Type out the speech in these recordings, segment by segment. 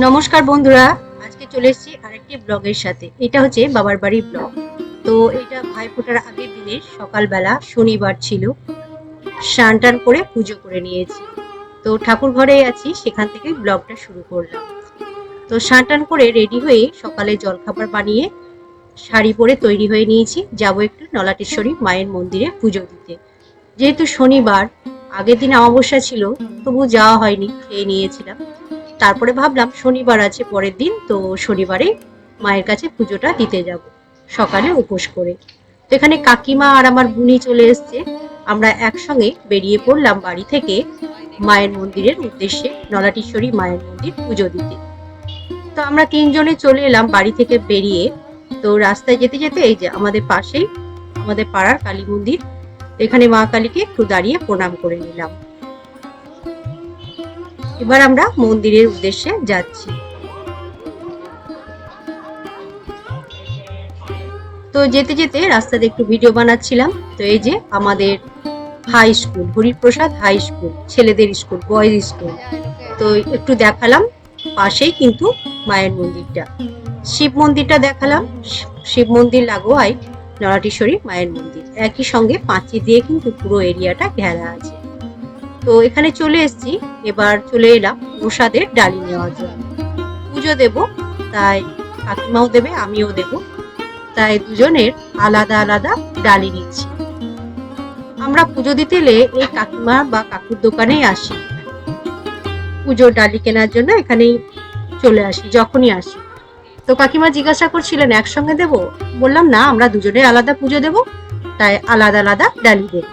নমস্কার বন্ধুরা, আজকে চলে এসেছি আরেকটি ব্লগের সাথে। এটা হচ্ছে বাবার বাড়ির ব্লগ। তো এটা ভাইফোঁটার আগের দিনের সকালবেলা শনিবার ছিল। স্নান টান করে পুজো করে নিয়েছি। তো ঠাকুর ঘরে আছি, সেখান থেকে ব্লগটা শুরু করলাম। তো স্নান টান করে রেডি হয়ে সকালে জলখাবার বানিয়ে শাড়ি পরে তৈরি হয়ে নিয়েছি। যাব একটু নলাটেশ্বরী মায়ের মন্দিরে পুজো দিতে। যেহেতু শনিবার, আগের দিন অমাবস্যা ছিল তবু যাওয়া হয়নি, খেয়ে নিয়েছিলাম। তারপরে ভাবলাম শনিবার আছে পরের দিন, তো শনিবারে মায়ের কাছে পুজোটা দিতে যাব, সকালে উপোস করে। তো এখানে কাকিমা আর আমার বুনি চলে এসছে। আমরা একসঙ্গে বেরিয়ে পড়লাম বাড়ি থেকে মায়ের মন্দিরের উদ্দেশ্যে, নলাটিশ্বরী মায়ের মন্দির পুজো দিতে। তো আমরা তিনজনে চলে এলাম বাড়ি থেকে বেরিয়ে। তো রাস্তায় যেতে যেতে এই যে আমাদের পাশেই, আমাদের পাড়ার কালী মন্দির, এখানে মা কালীকে একটু দাঁড়িয়ে প্রণাম করে নিলাম। এবার আমরা মন্দিরের উদ্দেশ্যে যাচ্ছি। তো যেতে যেতে রাস্তাতে একটু ভিডিও বানাচ্ছিলাম। তো এই যে আমাদের high school Hariprasad high school ছেলেদের স্কুল বয়েজ স্কুল তো একটু দেখালাম পাশেই কিন্তু মায়ের মন্দিরটা। শিব মন্দিরটা দেখালাম। শিব মন্দির লাগোয়াই নরাটেশ্বরী মায়ের মন্দির। একই সঙ্গে পাঁচি দিয়ে কিন্তু পুরো এরিয়াটা ঘেরা আছে। তো এখানে চলে এসেছি। এবার চলে এলাম প্রসাদের ডালি নেওয়ার জন্য। পুজো দেব, তাই কাকিমাও দেবে, আমিও দেব। তাই দুজনের আলাদা আলাদা ডালি নিচ্ছি। আমরা পুজো দিতে এলে এই কাকিমা বা কাকুর দোকানেই আসি। পুজোর ডালি কেনার জন্য এখানেই চলে আসি, যখনই আসি। তো কাকিমা জিজ্ঞাসা করছিলেন, একসঙ্গে দেব? বললাম, না, আমরা দুজনে আলাদা পুজো দেব, তাই আলাদা আলাদা ডালি দেব।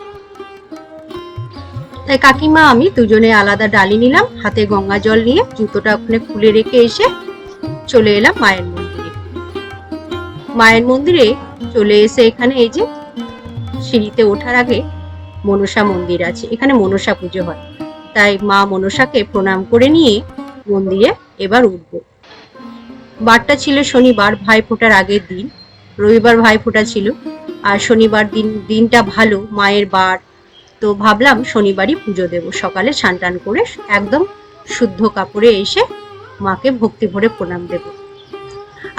তাই কাকিমা, আমি দুজনে আলাদা ডালি নিলাম, হাতে গঙ্গা জল নিয়ে জুতোটা ওখানে খুলে রেখে এসে চলে এলাম মায়ের মন্দিরে। মায়ের মন্দিরে চলে এসে এখানে এই যে সিঁড়িতে ওঠার আগে মনসা মন্দির আছে, এখানে মনসা পুজো হয়। তাই মা মনসাকে প্রণাম করে নিয়ে মন্দিরে এবার উঠবো। বারটা ছিল শনিবার ভাইফোঁটার আগের দিন। রবিবার ভাইফোঁটা ছিল। আর শনিবার দিন, দিনটা ভালো, মায়ের বার। তো ভাবলাম শনিবারই পুজো দেব। সকালে স্নান টান করে একদম শুদ্ধ কাপড়ে এসে মাকে ভক্তি ভরে প্রণাম দেব।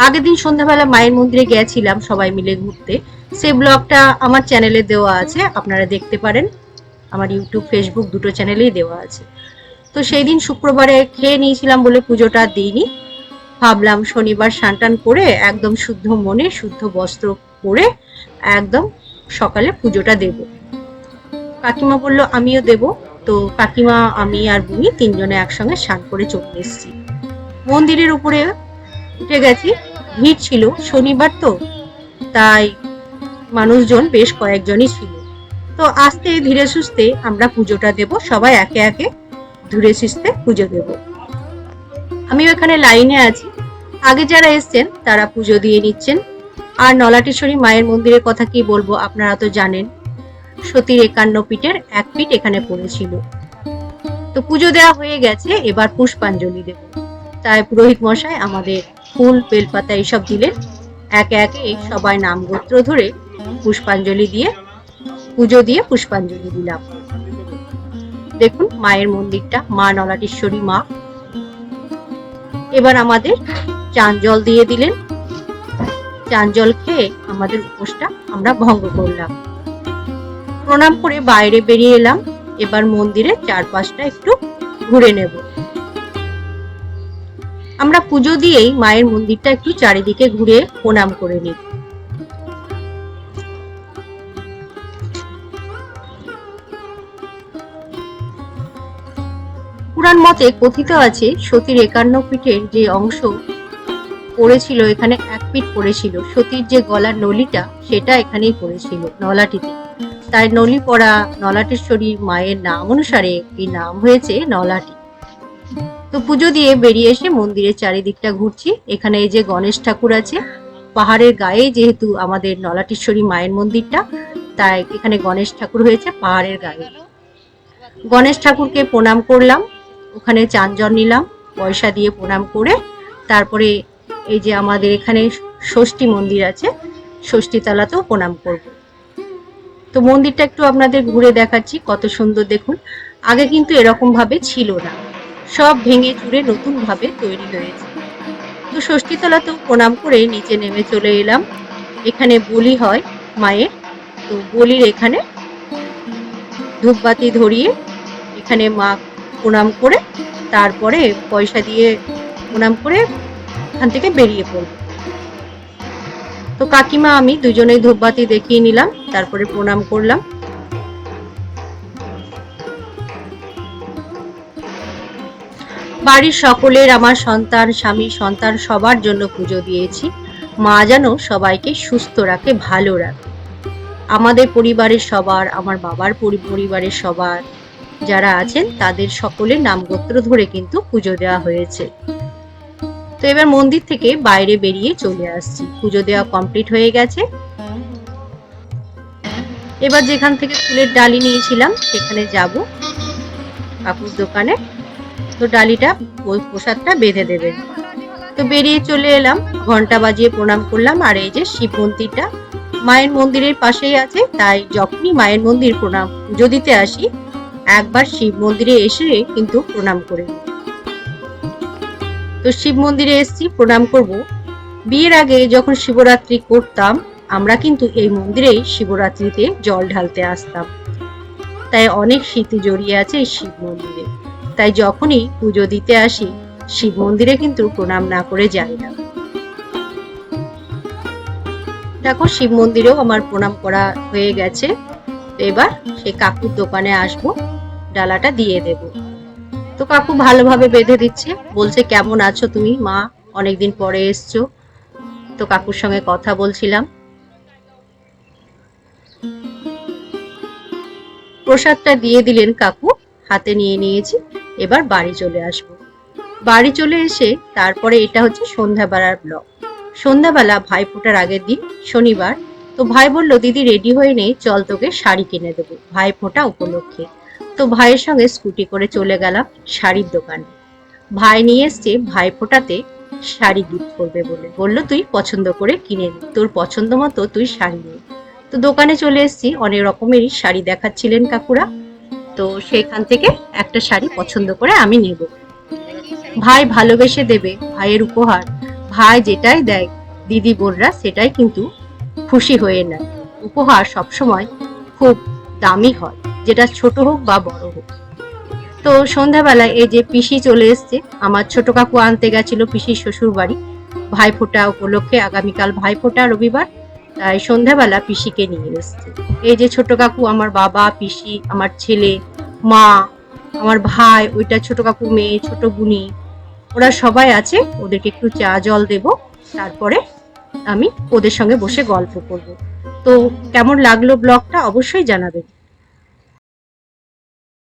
আগের দিন সন্ধ্যাবেলা মায়ের মন্দিরে গেছিলাম সবাই মিলে ঘুরতে। সেই ব্লগটা আমার চ্যানেলে দেওয়া আছে, আপনারা দেখতে পারেন। আমার ইউটিউব, ফেসবুক দুটো চ্যানেলেই দেওয়া আছে। তো সেই দিন শুক্রবারে খেয়ে নিয়েছিলাম বলে পুজোটা দিইনি। ভাবলাম শনিবার স্নান টান করে একদম শুদ্ধ মনে, শুদ্ধ বস্ত্র পরে একদম সকালে পুজোটা দেবো। কাকিমা বলল, আমিও দেব। তো কাকিমা, আমি আর বুনি তিনজনে একসঙ্গে স্নান করে চলে এসেছি। মন্দিরের উপরে উঠে গেছি, ভিড় ছিল, শনিবার তো, তাই মানুষজন বেশ কয়েকজনই ছিল। তো আস্তে, ধীরে সুস্থে আমরা পুজোটা দেব, সবাই একে একে ধীরে সুস্থে পুজো দেব। আমিও এখানে লাইনে আছি। আগে যারা এসছেন, তারা পুজো দিয়ে নিচ্ছেন। আর নলাটেশ্বরী মায়ের মন্দিরের কথা কি বলব, আপনারা তো জানেন সতীর একান্ন পিঠের এক পিঠ এখানে পড়েছিল। তো পুজো দেওয়া হয়ে গেছে, এবার পুষ্পাঞ্জলি দেব। তাই পুরোহিত মশাই আমাদের ফুল, বেলপাতা এইসব দিলেন। একে একে সবাই নাম গোত্র ধরে পুষ্পাঞ্জলি দিয়ে, পুজো দিয়ে পুষ্পাঞ্জলি দিলাম। দেখুন মায়ের মন্দিরটা, মা নলাটেশ্বরী মা। এবার আমাদের চান জল দিয়ে দিলেন। চান জল খেয়ে আমাদের উপোসটা আমরা ভঙ্গ করলাম। প্রণাম করে বাইরে বেরিয়ে এলাম। এবার মন্দিরের চারপাশটা একটু ঘুরে নেব। আমরা পুজো দিয়েই মায়ের মন্দিরটা একটু চারিদিকে ঘুরে প্রণাম করে নিই। পুরাণ মতে কথিত আছে, সতীর একান্ন পিঠের যে অংশ পড়েছিল, এখানে এক পিঠ পড়েছিল। সতীর যে গলার নলিটা, সেটা এখানেই পড়েছিল, নলাটিতে। তাই নলি পড়া নলাটেশ্বরী মায়ের নাম অনুসারে এই নাম হয়েছে নলাটি। তো পুজো দিয়ে বেরিয়ে এসে মন্দিরের চারিদিকটা ঘুরছি। এখানে এই যে গণেশ ঠাকুর আছে, পাহাড়ের গায়ে যেহেতু আমাদের নলাটেশ্বরী মায়ের মন্দিরটা, তাই এখানে গণেশ ঠাকুর হয়েছে পাহাড়ের গায়ে। গণেশ ঠাকুরকে প্রণাম করলাম, ওখানে চাঞ্জন নিলাম, পয়সা দিয়ে প্রণাম করে, তারপরে এই যে আমাদের এখানে ষষ্ঠী মন্দির আছে, ষষ্ঠীতলাতেও প্রণাম করব। তো মন্দিরটা একটু আপনাদের ঘুরে দেখাচ্ছি, কত সুন্দর দেখুন। আগে কিন্তু এরকম ভাবে ছিল না। সব ভেঙে চুরে নতুন ভাবে তৈরি হয়েছে। তো ষষ্ঠীতলাতেও প্রণাম করে নিচে নেমে চলে এলাম। এখানে বলি হয় মায়ের। তো বলির এখানে ধূপবাতি ধরিয়ে এখানে মা প্রণাম করে, তারপরে পয়সা দিয়ে প্রণাম করে এখান থেকে বেরিয়ে পড়ব। তো কাকিমা, আমি দুজনেই ধূপবাতি দেখিয়ে নিলাম, তারপরে প্রণাম করলাম। বাড়ির সকলের, আমার সন্তান, স্বামী, সন্তান, সবার জন্য পুজো দিয়েছি। মা যেন সবাইকে সুস্থ রাখে, ভালো রাখে। আমাদের পরিবারের সবার, আমার বাবার পরিবারের সবার, যারা আছেন, তাদের সকলের নাম গোত্র ধরে কিন্তু পুজো দেওয়া হয়েছে। তো এবার মন্দির থেকে বাইরে বেরিয়ে চলে আসছি। পুজো দেওয়া কমপ্লিট হয়ে গেছে। এবার যেখান থেকে ফুলের ডালি নিয়েছিলাম, সেখানে যাব কাকুর দোকানে। তো ডালিটা ওই প্রসাদটা বেঁধে দেবেন তো বেরিয়ে চলে এলাম, ঘণ্টা বাজিয়ে প্রণাম করলাম, আর এই যে শিব মন্দিরটা মায়ের মন্দিরের পাশেই আছে, তাই যখনই মায়ের মন্দির প্রণাম, পুজো দিতে আসি, একবার শিব মন্দিরে এসে কিন্তু প্রণাম করে নিই। তো শিব মন্দিরে এসেছি, প্রণাম করব। বিয়ের আগে যখন শিবরাত্রি করতাম, আমরা কিন্তু এই মন্দিরেই শিবরাত্রিতে জল ঢালতে আসতাম। তাই অনেক স্মৃতি জড়িয়ে আছে এই শিব মন্দিরে। তাই যখনই পুজো দিতে আসি, শিব মন্দিরে কিন্তু প্রণাম না করে যাই না। দেখো, শিব মন্দিরেও আমার প্রণাম করা হয়ে গেছে। এবার সেই কাকুর দোকানে আসব, ডালাটা দিয়ে দেব। তো কাকু ভালোভাবে বেঁধে দিচ্ছে। বলছে, কেমন আছো তুমি? মা, অনেকদিন পরে এসছো। তো কাকুর সঙ্গে কথা বলছিলাম। প্রসাদটা দিয়ে দিলেন কাকু, হাতে নিয়ে নিয়েছি। এবার বাড়ি চলে আসব। বাড়ি চলে এসে তারপরে এটা হচ্ছে সন্ধ্যাবেলার ব্লগ। সন্ধ্যাবেলা ভাই ফোটার আগের দিন, শনিবার, তো ভাই বলল, দিদি রেডি হয়ে নেই চল তোকে শাড়ি কিনে দেবো। ভাই ফোটা উপলক্ষে। তো ভাইয়ের সঙ্গে স্কুটি করে চলে গেলাম শাড়ির দোকানে। ভাই নিয়ে এসছে, ভাই ফোটাতে শাড়ি গিফট করবে বলে। বলল, তুই পছন্দ করে কিনে নে, তোর পছন্দ মতো তুই শাড়ি নে। তো দোকানে চলে এসেছি, অনেক রকমেরই শাড়ি দেখাচ্ছিলেন কাকুরা। তো সেখান থেকে একটা শাড়ি পছন্দ করে আমি নেব। ভাই ভালোবেসে দেবে, ভাইয়ের উপহার। ভাই যেটাই দেয়, দিদি বোনরা সেটাই কিন্তু খুশি হয়ে নেয়। উপহার সবসময় খুব দামি হয়। যেটা ছোট হোক বা বড় হোক। তো সন্ধ্যাবেলায় এই যে পিসি চলে এসছে, আমার ছোট কাকু আনতে গেছিল পিসির শ্বশুর বাড়ি ভাইফোঁটা উপলক্ষে আগামীকাল ভাইফোঁটা রবিবার, তাই সন্ধ্যাবেলা পিসিকে নিয়ে এসছে। এই যে ছোট কাকু আমার বাবা, পিসি, আমার ছেলে, মা, আমার ভাই, ওইটা ছোট কাকু মেয়ে, ছোট বুনি ওরা সবাই আছে, ওদেরকে একটু চা, জল দেব, তারপরে আমি ওদের সঙ্গে বসে গল্প করব। তো কেমন লাগল ব্লগটা অবশ্যই জানাবেন।